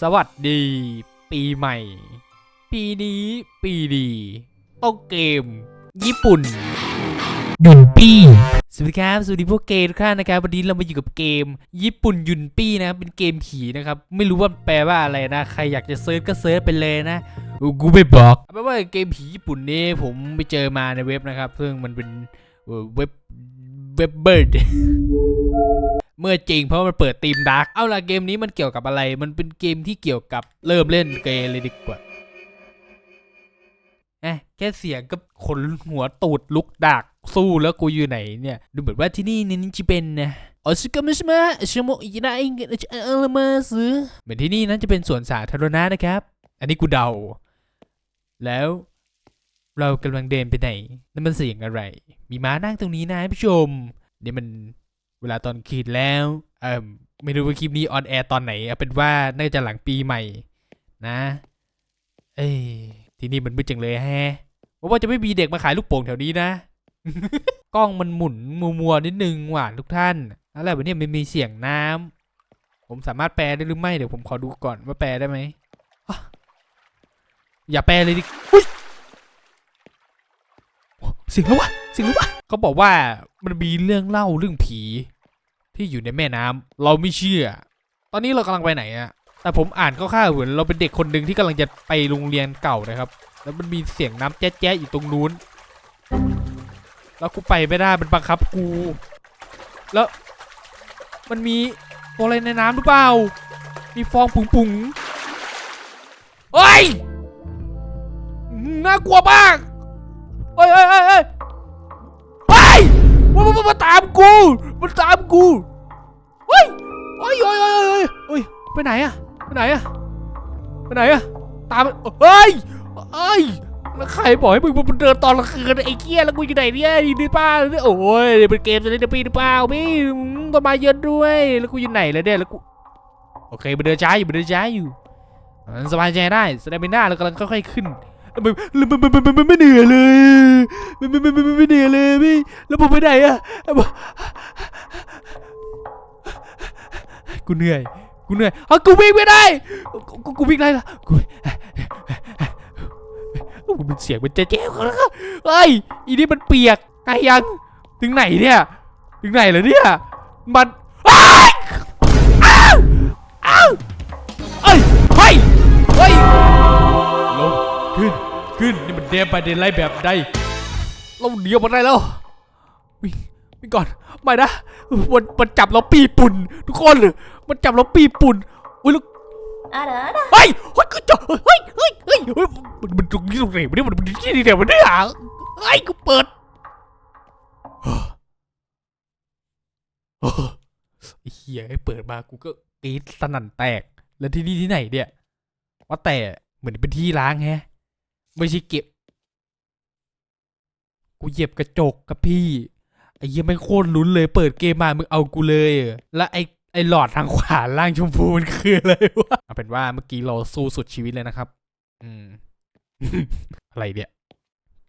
สวัสดี ปีใหม่ ปีนี้ปีดีต้องเกม ญี่ปุ่นยุนปี้สวัสดีครับ สวัสดีพวกเกย์ทุกท่านนะครับ วันนี้เรามาอยู่กับเกม ญี่ปุ่นยุนปี้นะครับเป็นเกมผีนะครับ ไม่รู้ว่าแปลว่าอะไรนะ ใครอยากจะเซิร์ชก็เซิร์ชไปเลยนะ กูไม่บอกเอาเป็นว่าเกมผีญี่ปุ่นนี้ผมไปเจอมาในเว็บนะครับ ซึ่งมันเป็นเอ่อเว็บเว็บเบิร์ด เมื่อจริงเพราะมันเปิดธีมดาร์กเอาล่ะเกมนี้มันเกี่ยวกับอะไร มันเป็นเกมที่เกี่ยวกับเริ่มเล่นเกมเลยดีกว่าเอะแค่เสียงก็ขนหัวตูดลุกดากสู้แล้วกูอยู่ไหนเนี่ย ดูเหมือนว่าที่นี่นี่ยนี่จะเป็นนะออสกามิสมาชโมอินาอิงเอลมาซึเหมือนที่นี่นั้นจะเป็นสวนสาธารณะนะครับ อันนี้กูเดา แล้วเรากำลังเดินไปไหนนั่นมันเสียงอะไร มีม้านั่งตรงนี้นะผู้ชมเดี๋ยวมัน เวลาตอนคืนแล้วเออไม่รู้ว่าคลิปนี้ออนแอร์ตอนไหนเอาเป็นว่าน่าจะหลังปีใหม่ นะ เอ้ยที่นี่มันมืดจังเลยแฮะว่าจะไม่มีเด็กมาขายลูกโป่งแถวนี้นะกล้องมันหมุนมัวๆนิดนึงว่ะทุกท่านอะไรแบบนี้มันมีเสียงน้ำผมสามารถแปลได้หรือไม่เดี๋ยวผมขอดูก่อนว่าแปลได้ไหมอย่าแปลเลยดิเสียงแล้ววะเสียงแล้ววะเขาบอกว่ามันมีเรื่องเล่าเรื่องผี ที่อยู่ในแม่น้ำเราไม่เชื่อ ตอนนี้เรากำลังไปไหนอะแต่ผมอ่านคร่าวๆเหมือนเราเป็นเด็กคนหนึ่งที่กำลังจะไปโรงเรียนเก่านะครับ แล้วมันมีเสียงน้ำแจ๊ะๆอยู่ตรงนู้น แล้วกูไปไม่ได้มันบังคับกู แล้ว มันมีตัวอะไรในน้ำหรือเปล่า มีฟองปุ๋งๆเฮ้ยน่ากลัวมากเฮ้ยเฮ้ยเฮ้ย มันมันมันมันตามกู มันตามกูเฮ้ยเฮ้ยเฮ้ยเฮ้ยเฮ้ยไปไหนอะไปไหนอะไปไหนอะตามเฮ้ยเฮ้ยแล้วใครบอกให้มึงมันเดินตอนกลางคืนไอ้เกี้ยแล้วกูอยู่ไหนเนี่ยอยู่ในบ้าเนี่ยโอ้ยเป็นเกมจะเล่นในปีหรือเปล่าพี่ต้นไม้เยอะด้วยแล้วกูอยู่ไหนแล้วเนี่ยแล้วกูโอเคมันเดินช้าอยู่มันเดินช้าอยู่สบายใจได้แสดงเป็นหน้าเรากำลังค่อยๆขึ้น แล้วมันมันมันมันมันไม่เหนื่อยเลยไมันมันมันมันไม่เหนื่อยเลยพี่แล้วผมไปไหนอะกูเหนื่อยกูเหนื่อยเอากูวิ่งไม่ได้กูกูวิ่งได้ละกูโอ้โหมันเสียงมันเจ๊ๆเฮ้ยอีนี่มันเปียกไงยังถึงไหนเนี่ยถึงไหนแล้วเนี่ยมันอ้าวอ้าวเอ้ยเฮ้ยเฮ้ย ขึ้นขึ้นนี่มันเดียไปเดนไล่แบบใดเราเดียวมาได้แล้ววิ่งวิ่งก่อนไม่นะมันมันจับเราปีปุ่น ทุกคนมันจับเราปีปุ่นอุ้ยลูกอะไรนะเฮ้ยเฮ้ยกูจะเฮ้ยเฮ้ยเฮ้ยมันมันตรงนี้ตรงไหนมันนี่มันที่นี่เนี่ยมันนี่หาเฮ้กูเปิดเฮียให้เปิดมากูก็กรี๊ดสนั่นแตก แล้วที่นี่ที่ไหนเนี่ยว่าแต่เหมือนเป็นที่ล้างแฮะ ไม่ใช่เก็บ กูเหยียบกระจกกับพี่ ไอ้เหี้ยไม่งโคตรลุ้นเลย เปิดเกมมา มึงเอากูเลย แล้วไอ้ไอ้หลอดทางขวาล่างชมพูมันคืออะไรวะเอาเป็นว่าเมื่อกี้เราสู้สุดชีวิตเลยนะครับ อืม อะไรเนี่ย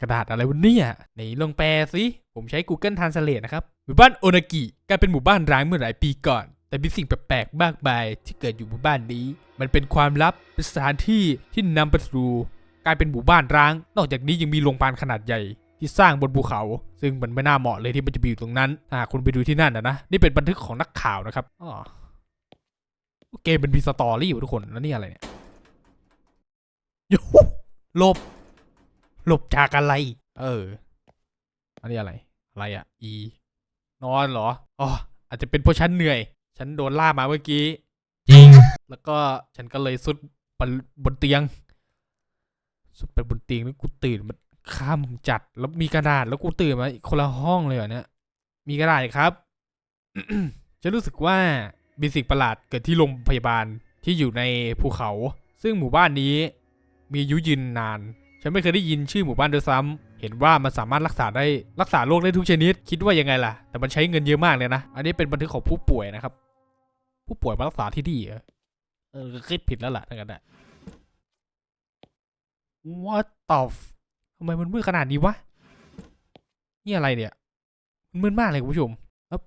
กระดาษอะไรวะเนี่ยไหนลองแปลสิ ผมใช้ Google Translate นะครับ หมู่บ้านโอนากิกลายเป็นหมู่บ้านร้างเมื่อหลายปีก่อน แต่มีสิ่งแปลกๆมากมายที่เกิดอยู่หมู่บ้านนี้ มันเป็นความลับเป็นสถานที่ที่นำไปสู่ก ลายเป็นหมู่บ้านร้าง นอกจากนี้ยังมีโรงพยาบาลขนาดใหญ่ที่สร้างบนภูเขา ซึ่งมันไม่น่าเหมาะเลยที่มันจะไปอยู่ตรงนั้นถ้าหากคุณไปดูที่นั่นนะนะ นี่เป็นบันทึกของนักข่าวนะครับอ๋อเกมเป็นมีสตอรี่อยู่ทุกคน แล้วนี่อะไรเนี่ยยูหูหลบ หลบจากอะไร เออ อันนี้อะไร อะไรอะ อี นอนเหรอ อ๋อ อาจจะเป็นเพราะฉันเหนื่อย ฉันโดนล่ามาเมื่อกี้ จริง แล้วก็ฉันก็เลยสุดบนบนเตียง สุดไปบนเตียงแล้วกูตื่นมันค่ำจัดแล้วมีกระดาษแล้วกูตื่นมาคนละห้องเลยเหรอเนี่ยมีกระดาษครับฉันรู้สึกว่ามีสิ่งประหลาดเกิดที่โรงพยาบาลที่อยู่ในภูเขา ซึ่งหมู่บ้านนี้มีอายุยืนนาน ฉันไม่เคยได้ยินชื่อหมู่บ้านด้วยซ้ำเห็นว่ามันสามารถรักษาได้รักษาโรคได้ทุกชนิด คิดว่ายังไงล่ะ แต่มันใช้เงินเยอะมากเลยนะ อันนี้เป็นบันทึกของผู้ป่วยนะครับ ผู้ป่วยมารักษาที่นี่เออคิดผิดแล้วล่ะทั้งนั้นอะ What the ทำไมมันมืดขนาดนี้วะ นี่อะไรเนี่ย มันมืดมากเลยคุณผู้ชมแล้ว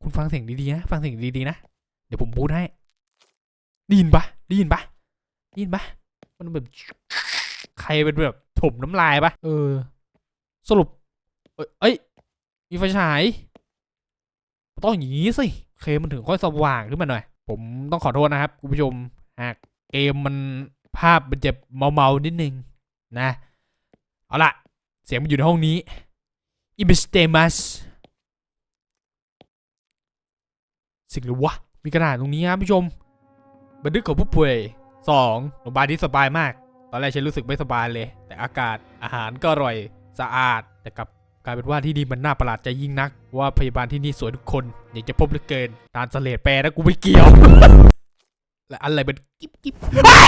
คุณฟังเสียงดีๆนะ ฟังเสียงดีๆนะ เดี๋ยวผมพูดให้ ได้ยินปะได้ยินปะได้ยินปะมันแบบ ใครเป็นแบบถมน้ำลายปะเออ สรุป เอ้ย มีไฟฉาย ต้องอย่างนี้สิ เคมันถึงค่อยสว่างขึ้นมาหน่อย ผมต้องขอโทษนะครับคุณผู้ชม หากเกมมัน ภาพมันจะเมาๆนิดนึงนะ เอาล่ะเสียงมันอยู่ในห้องนี้ i m i s t e m a s สิ่งหรือวะ มีกระดาษตรงนี้ครับผู้ชม บันทึกของผู้ป่วยสองโรงพยาบาลที่สบายมาก ตอนแรกฉันรู้สึกไม่สบายเลย แต่อากาศอาหารก็อร่อยสะอาด แต่กลับกลายเป็นว่าที่นี่มันน่าประหลาดใจยิ่งนัก ว่าพยาบาลที่นี่สวยทุกคน อยากจะพบเหลือเกิน ตานสเลดแปรนะกูไม่เกี่ยว และอะไรมันกิ๊บกิ๊บไอ้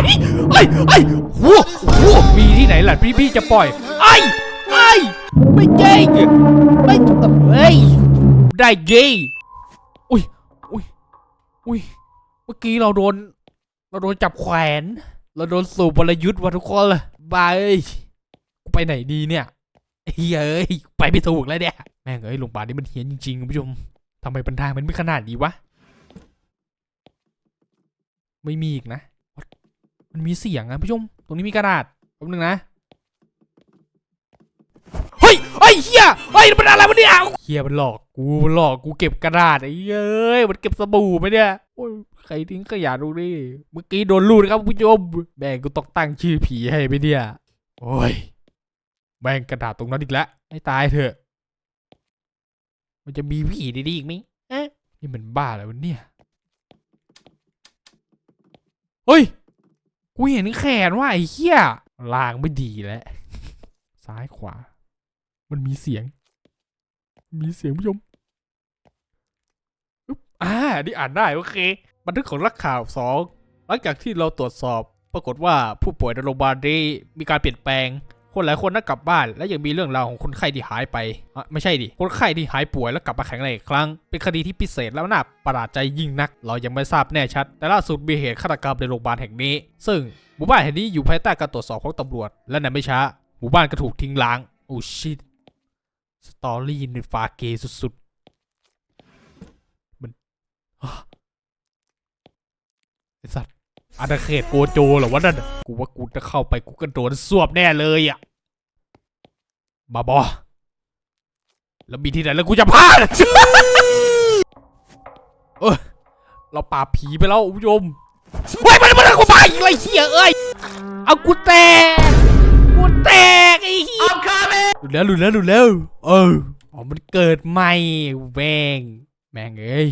ไอ้ไอ้โหโหมีที่ไหนล่ะพี่พี่จะปล่อยไอ้ไอ้ไม่เก่งไม่เฮ้ยได้เย้อุ้ยอุ้ยอุ้ยเมื่อกี้เราโดน เราโดนจับแขวนเราโดนสูบวรยุทธ์ว่ะทุกคนเลยบายไปไหนดีเนี่ยเฮ้ยเอ้ยไปไม่ถูกแล้วเนี่ยแม่งเอ้ยโรงพยาบาลนี่มันเฮี้ยนจริงๆคุณผู้ชมทำไมบันทางมันไม่ขนาดนี้วะ ไม่มีอีกนะ What? มันมีเสียงอะผู้ชม ตรงนี้มีกระดาษแป๊บนึงนะ เฮ้ยเฮ้ยเฮียเฮ้ยมันอะไรวะเนี่ยเฮียมันหลอก กูมันหลอก กูเก็บกระดาษไอ้เอ้ย มันเก็บสบู่ไหมเนี่ย โอ้ย ใครทิ้งขยะตรงนี้เมื่อกี้โดนลูดครับผู้ชม แม่งกูต้องตั้งชื่อผีให้ไหมเนี่ย โอ้ย แม่งกระดาษตรงนั้นอีกแล้วให้ตายเถอะ มันจะมีผีดีๆอีกไหมเอ๊ะนี่มันบ้าอะไรวะเนี่ย เฮ้ย กูเห็นแขนว่าไอ้เหี้ยลางไม่ดีแล้ว ซ้ายขวา มันมีเสียง มีเสียงผู้ชมอึ๊บอ่านี่อ่านได้โอเค บันทึกของรักข่าวสองหลังจากที่เราตรวจสอบ ปรากฏว่าผู้ป่วยในโรงพยาบาลนี้มีการเปลี่ยนแปลง คนหลายคนน่ากลับบ้าน และยังมีเรื่องราวของคนไข้ที่หายไปอะไม่ใช่ดิ คนไข้ที่หายป่วยแล้วกลับมาแข็งแรงอีกครั้ง เป็นคดีที่พิเศษแล้วน่าประหลาดใจยิ่งนัก เรายังไม่ทราบแน่ชัด แต่ล่าสุดมีเหตุฆาตกรรมในโรงพยาบาลแห่งนี้ ซึ่งหมู่บ้านแห่งนี้อยู่ภายใต้การตรวจสอบของตำรวจ และในไม่ช้าหมู่บ้านก็ถูกทิ้งร้างโอ้ชิตสตอรี่ในฟาเกสุดๆมันฮะไอสัตว์อาณาเขตโกโจเหรอวะนั่นน่ะกูว่ากูจะเข้าไปกูก็โดนสวบแน่เลยอะ บาบอ แล้วมีที่ไหนแล้วกูจะพลาดเออเราปราบผีไปแล้วคุณผู้ชมเฮ้ยมันมันกูไปอีกเลยเฮียเอ้ย เอากูแตก กูแตกไอ้เหี้ยหลุดแล้วหลุดแล้วหลุดแล้ว เอออ๋อมันเกิดใหม่แม่ง แม่งเอ้ย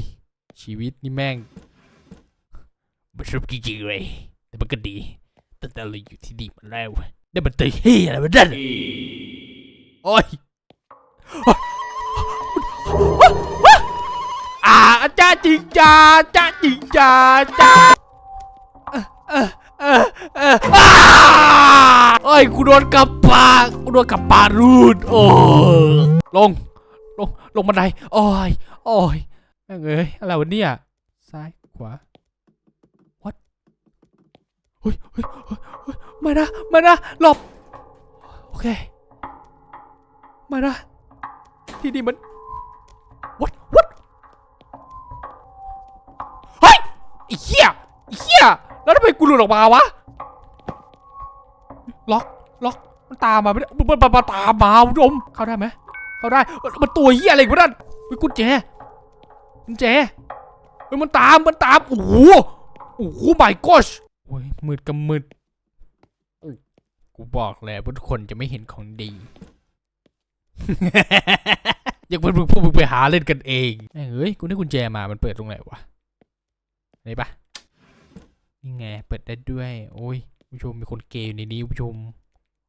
ชีวิตนี่แม่งมันสุดจริงๆเลยแต่มันก็ดีตั้งแต่เราอยู่ที่นี่มาแล้วได้มันเตยเฮียอะไรมันนั่น โอ้ยอาจ้าจริงจ้าจ้าจริงจ้าจ้าเออเออเอออ้าเอ้ยกูโดนกับปากกูโดนกับปารูดโอ้ลง ลง ลงบันไดโอ้ยโอ้ยแม่งเอ้ยอะไรวะเนี่ยซ้ายขวา what เฮ้ยเฮ้ยเฮ้ยเฮ้ยไม่นะไม่นะหลบ โอเค ม่นะ ที่นี่มัน what what เฮ้ยไอ้เหี้ยไอ้เหี้ยแล้วทำไมกูหลุดออกมาวะ ล็อก ล็อก มันตามมาไม่ได้มันมันตามมาคุณผู้ชมเข้าได้ไหมเข้าได้ มันตัวเหี้ยอะไรวะนั่นเฮ้ยกุญแจกุญแจเฮ้ยมันตาม มันตาม โอ้โห โอ้โห my gosh โอ้ยมืดกับมืดอุ๊ยกูบอกแล้วว่าทุกคนจะไม่เห็นของดี ยากเป็นพวกมึงไปหาเล่นกันเองเอ้ยกูได้กุญแจมา มันเปิดตรงไหนวะไหนปะนี่ไง เปิดได้ด้วย โอ้ยผู้ชมมีคนเกย์อยู่ในนี้ผู้ชม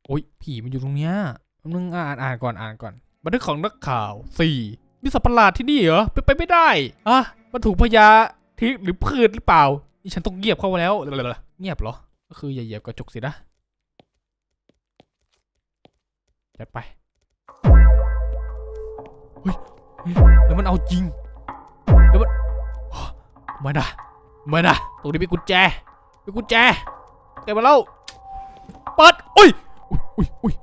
โอ้ย ผีมันอยู่ตรงเนี้ยแป๊บนึงอ่านอ่านก่อนอ่านก่อน บันทึกของนักข่าวสี่มีสัตว์ประหลาดที่นี่เหรอเป็นไปไม่ได้อะมันถูกพยาธิหรือพืชหรือเปล่า นี่ฉันต้องเงียบเข้ามาแล้วเงียบเหรอ ก็คืออย่าเหยียบกระจกสินะจัดไป ฮ้ยเฮ้ยแล้วมันเอาจริงแล้วมันไม่นะไม่นะตรงนี้มีกุญแจมีกุญแจเก็บมาแล้วเปิดอุ้ยอุ้ยอุ้ย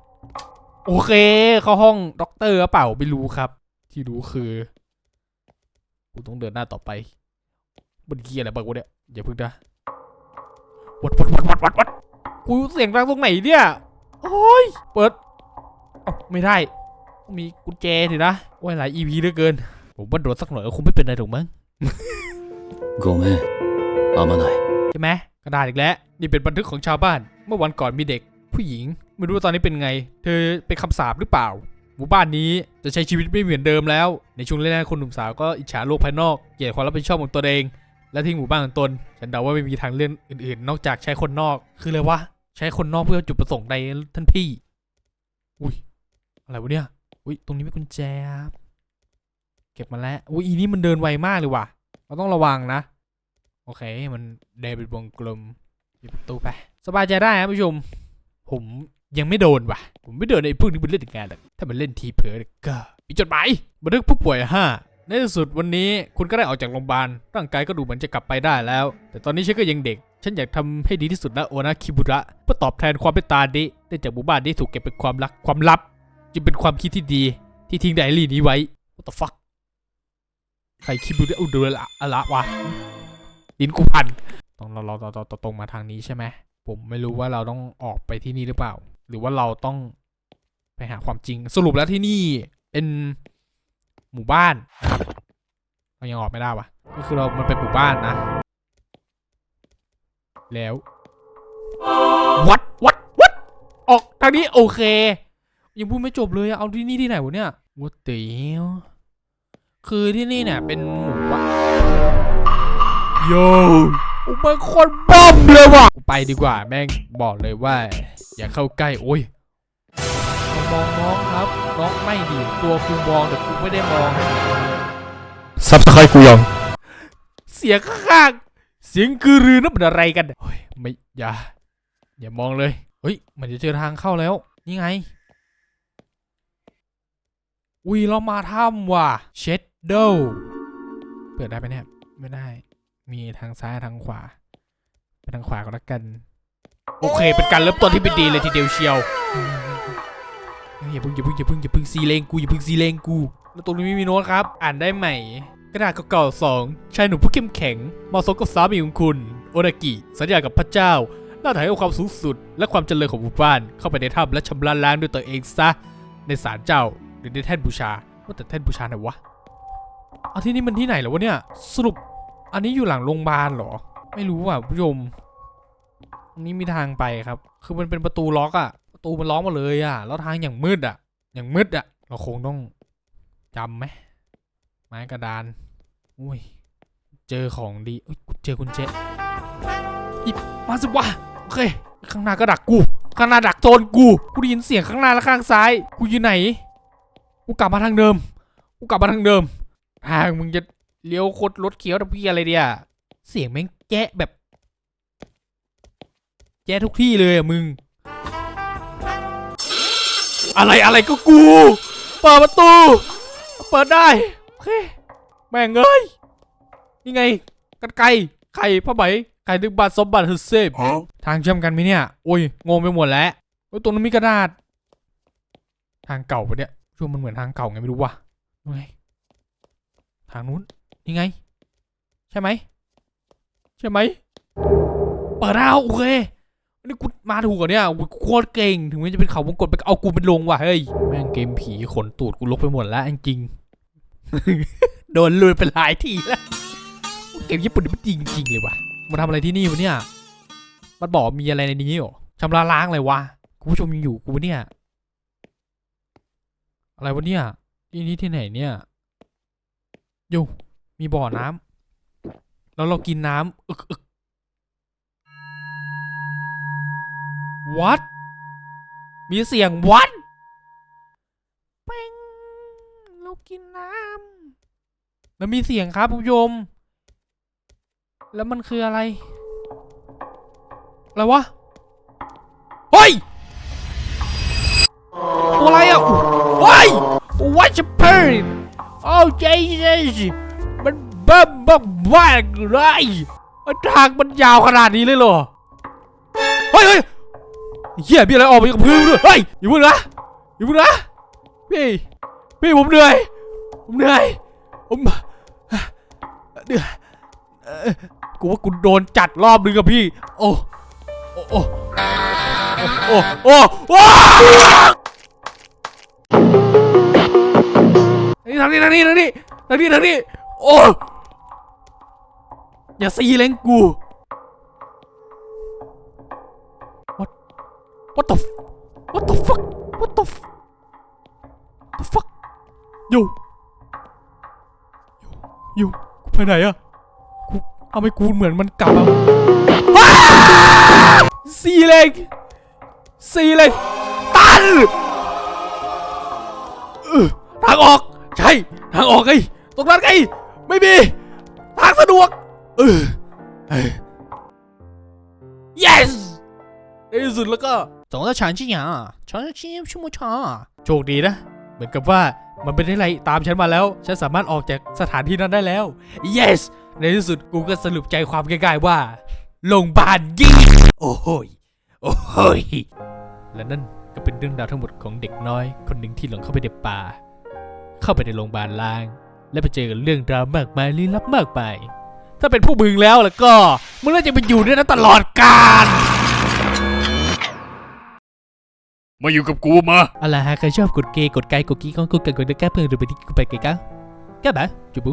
โอเค เข้าห้องด็อกเตอร์เปล่าไม่รู้ครับ ที่รู้คือกูต้องเดินหน้าต่อไปมันเกียอะไรบ้างวะเนี่ยอย่าพึ่งนะวัดวัดวัดวัดวัดวัดกูเสียงดังตรงไหนเนี่ยโอ้ยเปิดอ้าไม่ได้ มีกุญแจสินะโอ้ยหลายอีพีเหลือเกิน ผมว่าโดดสักหน่อยก็คงไม่เป็นไรถูกมั้งโกเมอามาหน่อยใช่ไหมกระดาษอีกแล้ว นี่เป็นบันทึกของชาวบ้าน เมื่อวันก่อนมีเด็ก ผู้หญิง ไม่รู้ว่าตอนนี้เป็นไง เธอเป็นคำสาบหรือเปล่า หมู่บ้านนี้จะใช้ชีวิตไม่เหมือนเดิมแล้ว ในช่วงแรกๆคนหนุ่มสาวก็อิจฉาโลกภายนอก เกลียดความรับผิดชอบของตัวเอง และทิ้งหมู่บ้านของตน ฉันเดาว่าไม่มีทางเลือกอื่นๆ นอกจากใช้คนนอก คือเลยวะใช้คนนอกเพื่อจุดประสงค์ใดท่านพี่ อุ้ยอะไรวะเนี่ย อุ้ยตรงนี้มีกุญแจครับเก็บมาแล้วอุ้ยอีนี่มันเดินไวมากเลยว่ะ เราต้องระวังนะ โอเคมันเดินเป็นวงกลมปิดประตูไปสบายใจได้ครับผู้ชม ผมยังไม่โดนว่ะ ผมไม่โดนไอ้พวกนี้มันเล่นงานหรอกถ้ามันเล่นทีเผลอก็มีจดหมายบันทึกผู้ป่วยห้าในที่สุดวันนี้คุณก็ได้ออกจากโรงพยาบาลร่างกายก็ดูเหมือนจะกลับไปได้แล้ว แต่ตอนนี้ฉันก็ยังเด็ก ฉันอยากทำให้ดีที่สุดนะโอนะคิบุระเพื่อตอบแทนความเป็นตาดิเนื่องจากหมู่บ้านนี้ถูกเก็บเป็นความลับความลับ จึงเป็นความคิดที่ดีที่ทิ้งไดอารี่นี้ไว้ what the fuck ใครคิดดูได้อุดละอะไรวะดินกูพันต้องเราเราเราเราตรงมาทางนี้ใช่ไหมผมไม่รู้ว่าเราต้องออกไปที่นี่หรือเปล่า หรือว่าเราต้องไปหาความจริงสรุปแล้วที่นี่เป็นหมู่บ้านนะครับเรายังออกไม่ได้วะก็คือเรามันเป็นหมู่บ้านนะ แล้ววัดวัดวัดออกทางนี้โอเค ยังพูดไม่จบเลยอะเอาที่นี่ที่ไหนวะเนี่ยวัดเตี๋ยวคือที่นี่เนี่ยเป็นหมู่บ้านโย่โอ้มันโคนบ้อมเลยว่ะกูไปดีกว่าแม่งบอกเลยว่า อย่าเข้าใกล้โอ้ยมองน้องครับน้องไม่ดีตัวกูมองแต่กูไม่ได้มองซับสไครต์กูยังเสียงข้างๆเสียงคือรือนั่นเป็นอะไรกันเฮ้ยไม่อย่าอย่ามองเลยเฮ้ยมันจะเจอทางเข้าแล้ว นี่ไง อุ้ยเรามาถ้ำว่ะ เชดโดเปิดได้ไหมเนี่ย ไม่ได้ มีทางซ้ายทางขวา ไปทางขวาก็แล้วกัน โอเค เป็นการเริ่มต้นที่เป็นดีเลยทีเดียวเชียวอย่าเพิ่งอย่าเพิ่งอย่าเพิ่งอย่าเพิ่งซีเลงกูอย่าเพิ่งซีเลงกู แล้วตรงนี้ไม่มีโน้ตครับ อ่านได้ไหม กระดาษเก่าๆสองชายหนุ่มผู้เข้มแข็งเหมาะสมกับสามีของคุณ โอนากิ สัญญากับพระเจ้าล่าถ่ายเอาความสูงสุด และความเจริญของหมู่บ้านเข้าไปในถ้ำและชำระล้างด้วยตัวเองซะ ในศาลเจ้า รือในแท่นบูชาว่าแต่แท่นบูชาไหนวะเอาที่นี่มันที่ไหนเหรอวะเนี่ย สรุปอันนี้อยู่หลังโรงพยาบาลเหรอ ไม่รู้อะผู้ชมตรงนี้มีทางไปครับ คือมันเป็นประตูล็อกอะประตูมันล็อกมาเลยอะ แล้วทางอย่างมืดอะ อย่างมืดอะ เราคงต้องจำไหมไม้กระดาน อุ้ย เจอของดีเอ้ยเจอคุณเจอิบมาสิวะโอเค ข้างหน้าก็ดักกู ข้างหน้าดักโจนกู กูได้ยินเสียงข้างหน้าและข้างซ้าย กูอยู่ไหน กูกลับมาทางเดิม กูกลับมาทางเดิมทางมึงจะเลี้ยวโคตรรถเขียวทำพี่อะไรเดียเสียงแม่งแจ๊ะแบบ แจ๊ะทุกที่เลยอะมึง อะไรอะไรก็กู เปิดประตู เปิดได้ โอเค แม่งเอ้ยนี่ไง กันไกลไข่ผ้าไหมไข่ดึกบัตรสมบัติเฮอร์เซฟทางเชื่อมกันไหมเนี่ย โอ้ยงงไปหมดแล้วโอ้ยตรงนั้นมีกระดาษ ทางเก่าปะเนี่ย ช่วงมันเหมือนทางเก่าไงไม่รู้ว่ะนู่นไงทางนู้นนี่ไง ใช่ไหมใช่ไหมเปิดแล้วโอเคนนี้กูมาถูกเหรอเนี่ยโอ้ยกูโคตรเก่งถึงแม้จะเป็นเขาวงกดไปเอากูเป็นลงว่ะเฮ้ยแม่งเกมผีขนตูดกูลกไปหมดแล้วจริงโดนลุยเป็นหลายทีแล้วเกมญี่ปุ่นมันจริงจริงๆเลยว่ะมาทำอะไรที่นี่วะเนี่ย มันบอกมีอะไรในนี้หรอชำระล้างเลยวะคุณผู้ชมยังอยู่กูเนี่ย อะไรวะเนี่ยที่นี่ที่ไหนเนี่ยอยู่มีบ่อน้ำแล้วเรากินน้ำอึกอึกวัดมีเสียงวัดเป้งเรากินน้ำแล้วมีเสียงครับคุณผู้ชมแล้วมันคืออะไร อะไรวะ เฮ้ย ตัวอะไรอะเฮ้ย What a bird Oh Jesus มันบ้าบ้าบ้าเลยทางมันยาวขนาดนี้เลยเหรอ เฮ้ยเฮ้ยเฮียมีอะไรออกมาจากพื้นด้วย เฮ้ยอย่าพึ่งนะอย่าพึ่งนะ พี่ พี่ผมเหนื่อย ผมเหนื่อย ผมเหนื่อยเออกูว่ากูโดนจัดรอบนึงกับพี่ โอ้ โอ้ โอ้ โอ้ โอ้ นี่ทางนี้ทางนี้ทางนี้ทางนี้ทางนี้โอ้อย่าซีเล้งกู what what the what the fuck what the f- the fuck อยู่อยู่กูไปไหนอะกูเอาไปกูเหมือนมันกลับมาว้าสี่เล็กสี่เล็กตันเออทางออก ยทางออกไงตรงนั้นไงไม่มีทางสะดวกเออ yes ในที่สุดแล้วก็สองตาฉานชิ้นหยาฉานชิ้นชิมุชาโชคดีนะ เหมือนกับว่ามันเป็นอะไรตามฉันมาแล้ว ฉันสามารถออกจากสถานที่นั้นได้แล้ว yes ในที่สุดกูก็สรุปใจความง่ายๆว่าลงบานยิงโอ้โหโอ้โหและนั่นก็เป็นเรื่องราวทั้งหมดของเด็กน้อย คนหนึ่งที่หลงเข้าไปในป่า เข้าไปในโรงพยาบาลล้าง และไปเจอกับเรื่องราวมากมายลี้ลับมากมายถ้าเป็นผู้มึงแล้วแล้วก็มึงน่าจะไปอยู่ด้วยนั้นตลอดกาลมาอยู่กับกูมาอะไรฮะใครชอบกดเกย์กดไกด์กดกี้กองกดกันกดกระเพื่อนหรือไปที่กูไปไกลๆก็แบบจุบุ